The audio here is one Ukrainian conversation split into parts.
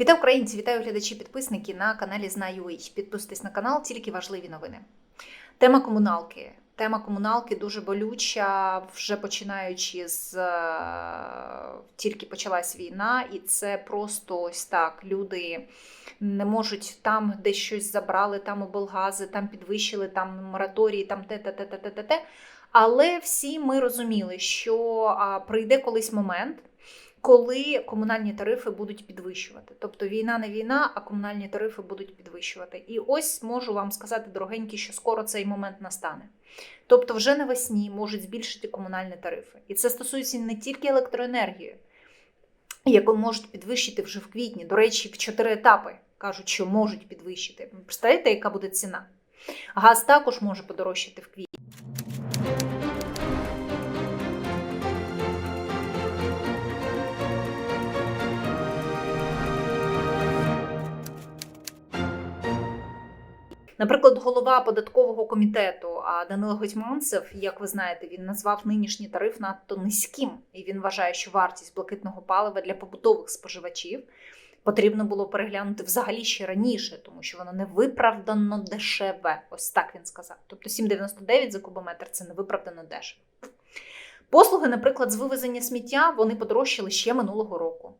Вітаю українці, вітаю глядачі, підписники на каналі Знаю.ua. Підписуйтесь на канал, тільки важливі новини. Тема комуналки. Тема комуналки дуже болюча, вже починаючи з е, тільки почалась війна, і це просто ось так. Люди не можуть там десь щось забрали, там облгази, там підвищили, там мораторії, там те, те, те, те, те, те. Але всі ми розуміли, що прийде колись момент коли комунальні тарифи будуть підвищувати. Тобто війна не війна, а комунальні тарифи будуть підвищувати. І ось можу вам сказати, дорогенькі, що скоро цей момент настане. Тобто, вже навесні можуть збільшити комунальні тарифи. І це стосується не тільки електроенергії, яку можуть підвищити вже в квітні. До речі, в чотири етапи кажуть, що можуть підвищити. Ви Представляєте, яка буде ціна? Газ також може подорожчати в квітні. Наприклад, голова податкового комітету Данило Гетьманцев, як ви знаєте, він назвав нинішній тариф надто низьким, і він вважає, що вартість блакитного палива для побутових споживачів потрібно було переглянути взагалі ще раніше, тому що воно невиправдано дешеве. Ось так він сказав. Тобто 7,99 за кубометр це невиправдано дешево. Послуги, наприклад, з вивезення сміття вони подорожчали ще минулого року,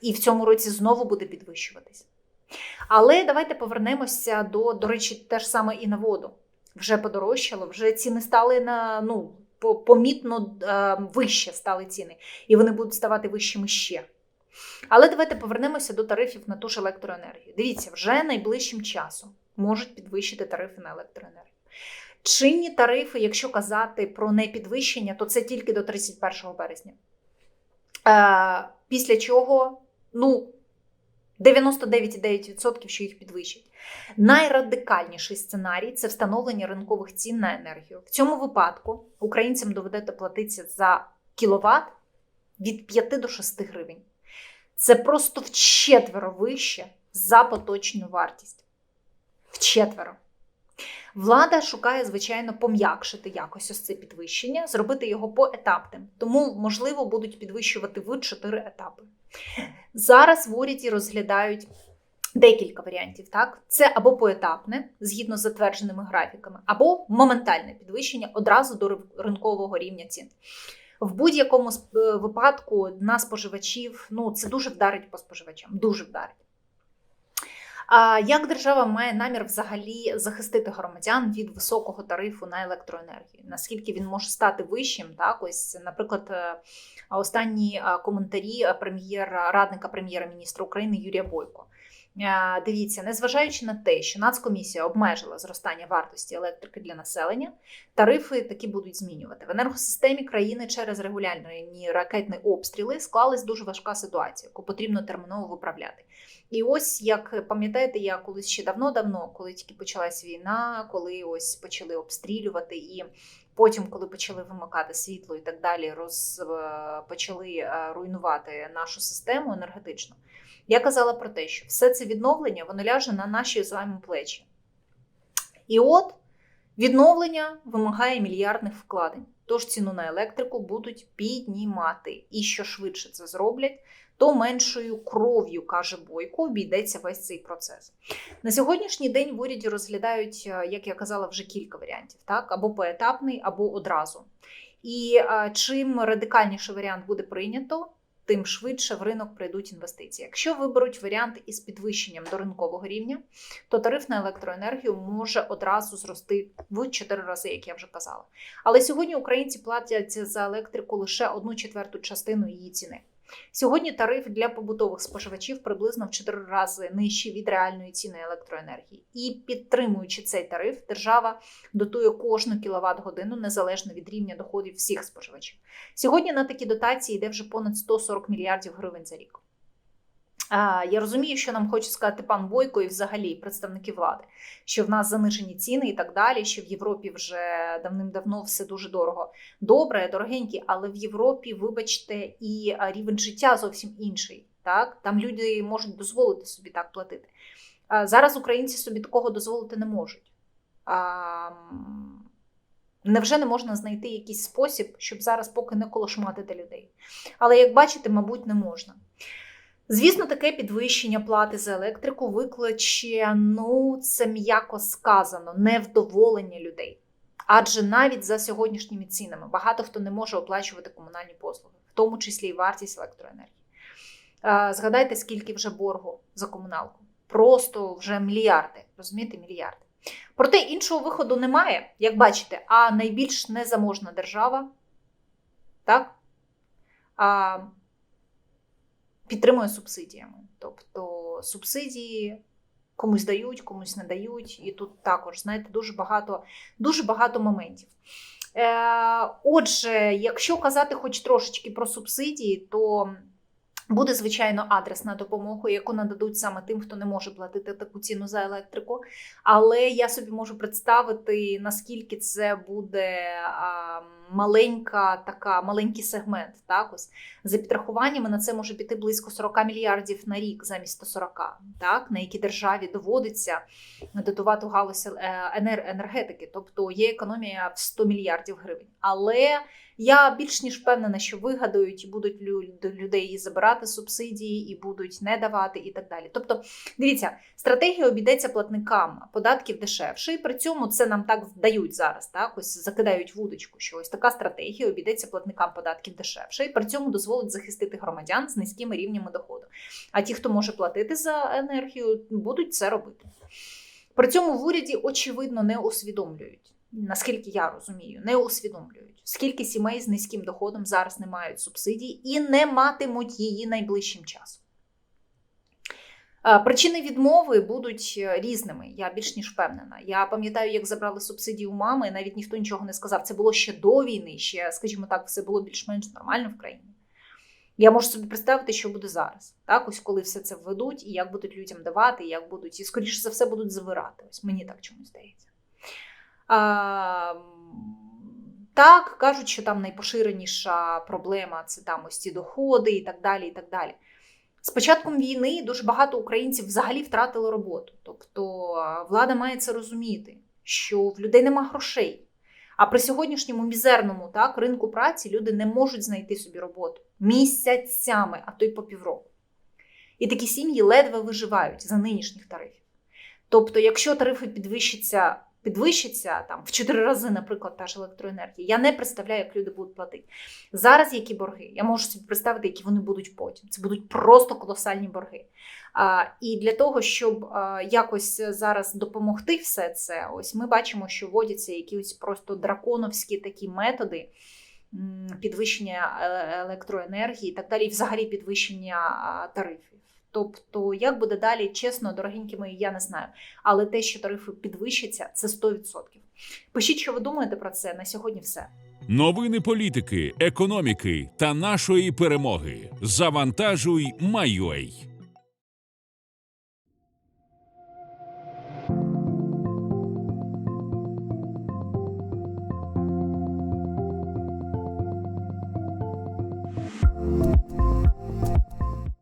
і в цьому році знову буде підвищуватись. Але давайте повернемося до, до речі, теж саме і на воду. Вже подорожчало, вже ціни стали на ну, помітно е, вище стали ціни, і вони будуть ставати вищими ще. Але давайте повернемося до тарифів на ту ж електроенергію. Дивіться, вже найближчим часом можуть підвищити тарифи на електроенергію. Чинні тарифи, якщо казати про непідвищення, то це тільки до 31 березня. Е, після чого, ну, 99,9%, що їх підвищать. Найрадикальніший сценарій це встановлення ринкових цін на енергію. В цьому випадку українцям доведеться платитися за кіловат від 5 до 6 гривень. Це просто вчетверо вище за поточну вартість. Вчетверо. Влада шукає, звичайно, пом'якшити якось ось це підвищення, зробити його поетапним. Тому, можливо, будуть підвищувати в 4 етапи. Зараз в уряді розглядають декілька варіантів. Так, це або поетапне, згідно з затвердженими графіками, або моментальне підвищення одразу до ринкового рівня цін. В будь-якому випадку на споживачів ну це дуже вдарить по споживачам, дуже вдарить. А як держава має намір взагалі захистити громадян від високого тарифу на електроенергію? Наскільки він може стати вищим? Так, ось, наприклад, е, останні коментарі прем'єра радника прем'єра-міністра України Юрія Бойко. Дивіться, незважаючи на те, що Нацкомісія обмежила зростання вартості електрики для населення, тарифи таки будуть змінювати в енергосистемі країни через регулярні ракетні обстріли. Склалась дуже важка ситуація, яку потрібно терміново виправляти. І ось як пам'ятаєте, я колись ще давно-давно, коли тільки почалась війна, коли ось почали обстрілювати, і потім, коли почали вимикати світло і так далі, роз е, почали е, руйнувати нашу систему енергетично. Я казала про те, що все це відновлення воно ляже на наші з вами плечі. І от відновлення вимагає мільярдних вкладень. Тож ціну на електрику будуть піднімати. І що швидше це зроблять, то меншою кров'ю, каже Бойко, обійдеться весь цей процес. На сьогоднішній день в уряді розглядають, е, як я казала, вже кілька варіантів: так або поетапний, або одразу. І а, чим радикальніший варіант буде прийнято, тим швидше в ринок прийдуть інвестиції. Якщо виберуть варіант із підвищенням до ринкового рівня, то тариф на електроенергію може одразу зрости в 4 рази, як я вже казала. Але сьогодні українці платять за електрику лише одну четверту частину її ціни. Сьогодні тариф для побутових споживачів приблизно в 4 рази нижчий від реальної ціни електроенергії. І підтримуючи цей тариф, держава дотує кожну кіловат годину незалежно від рівня доходів всіх споживачів. Сьогодні на такі дотації йде вже понад 140 мільярдів гривень за рік. Я розумію, що нам хоче сказати пан Бойко і взагалі представники влади, що в нас занижені ціни і так далі, що в Європі вже давним-давно все дуже дорого. Добре, дорогенькі, але в Європі, вибачте, і рівень життя зовсім інший. Так? Там люди можуть дозволити собі так платити. Зараз українці собі такого дозволити не можуть. Невже не можна знайти якийсь спосіб, щоб зараз поки не колошматити людей? Але як бачите, мабуть, не можна. Звісно, таке підвищення плати за електрику викличе, ну це м'яко сказано, невдоволення людей. Адже навіть за сьогоднішніми цінами багато хто не може оплачувати комунальні послуги, в тому числі і вартість електроенергії. Згадайте, скільки вже боргу за комуналку. Просто вже мільярди, розумієте, мільярди. Проте іншого виходу немає, як бачите, а найбільш незаможна держава так, а, підтримує субсидіями. Тобто субсидії комусь дають, комусь не дають. І тут також, знаєте, дуже багато, дуже багато моментів. Е, отже, якщо казати хоч трошечки про субсидії, то буде, звичайно, адресна допомога, яку нададуть саме тим, хто не може платити таку ціну за електрику. Але я собі можу представити, наскільки це буде а, маленька така, маленький сегмент. Так, ось за підрахуваннями на це може піти близько 40 мільярдів на рік замість 140, так, на які державі доводиться дотувати галузь е, енергетики. Тобто є економія в 100 мільярдів гривень. Але я більш ніж впевнена, що вигадають і будуть лю- людей її забирати субсидії і будуть не давати, і так далі. Тобто, дивіться, стратегія обійдеться платникам податків дешевше, і при цьому це нам так вдають зараз. Так, ось закидають вудочку, що ось така стратегія обійдеться платникам податків дешевше, і при цьому дозволить захистити громадян з низькими рівнями доходу. А ті, хто може платити за енергію, будуть це робити. При цьому в уряді очевидно не усвідомлюють, наскільки я розумію, не усвідомлюють, скільки сімей з низьким доходом зараз не мають субсидій і не матимуть її найближчим часом. Е, Причини відмови будуть е, різними, я більш ніж впевнена. Я пам'ятаю, як забрали субсидії у мами, навіть ніхто нічого не сказав. Це було ще до війни, ще, скажімо так, все було більш-менш нормально в країні. Я можу собі представити, що буде зараз. Так, ось коли все це введуть, і як будуть людям давати, і як будуть, і скоріше за все будуть забирати. Ось мені так чомусь здається. А, так, кажуть, що там найпоширеніша проблема це там ось ці доходи і так далі. і так далі. З початком війни дуже багато українців взагалі втратили роботу. Тобто влада має це розуміти, що в людей нема грошей. А при сьогоднішньому мізерному так, ринку праці люди не можуть знайти собі роботу місяцями, а то й по півроку. І такі сім'ї ледве виживають за нинішніх тарифів. Тобто, якщо тарифи підвищаться, підвищаться там в 4 рази, наприклад, та ж електроенергія, я не представляю, як люди будуть платити. Зараз які борги? Я можу собі представити, які вони будуть потім. Це будуть просто колосальні борги. А, і для того, щоб а, якось зараз допомогти все це, ось ми бачимо, що вводяться якісь просто драконовські такі методи підвищення е- електроенергії і так далі, і взагалі підвищення тарифів. Тобто, як буде далі, чесно, дорогенькі мої, я не знаю. Але те, що тарифи підвищаться, це 100%. Пишіть, що ви думаєте про це. На сьогодні все. Новини політики, економіки та нашої перемоги. Завантажуй, Майой.